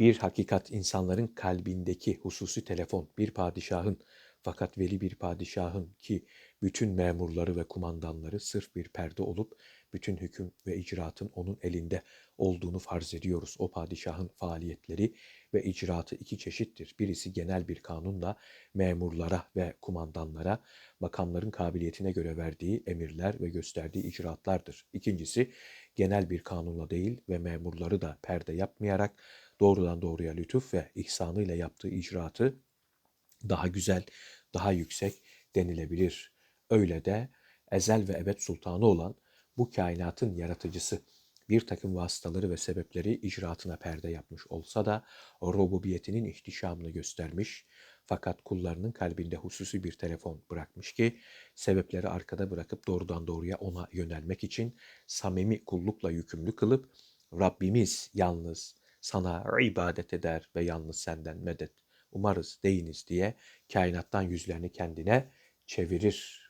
Bir hakikat insanların kalbindeki hususi telefon, bir padişahın fakat veli bir padişahın ki bütün memurları ve kumandanları sırf bir perde olup bütün hüküm ve icraatın onun elinde olduğunu farz ediyoruz. O padişahın faaliyetleri ve icraatı iki çeşittir. Birisi genel bir kanunla memurlara ve kumandanlara makamların kabiliyetine göre verdiği emirler ve gösterdiği icraatlardır. İkincisi genel bir kanunla değil ve memurları da perde yapmayarak doğrudan doğruya lütuf ve ihsanıyla yaptığı icraatı daha güzel, daha yüksek denilebilir. Öyle de ezel ve ebed sultanı olan bu kainatın yaratıcısı bir takım vasıtaları ve sebepleri icraatına perde yapmış olsa da o rububiyetinin ihtişamını göstermiş fakat kullarının kalbinde hususi bir telefon bırakmış ki sebepleri arkada bırakıp doğrudan doğruya ona yönelmek için samimi kullukla yükümlü kılıp Rabbimiz yalnız sana ibadet eder ve yalnız senden medet umarız deyiniz diye kainattan yüzlerini kendine çevirir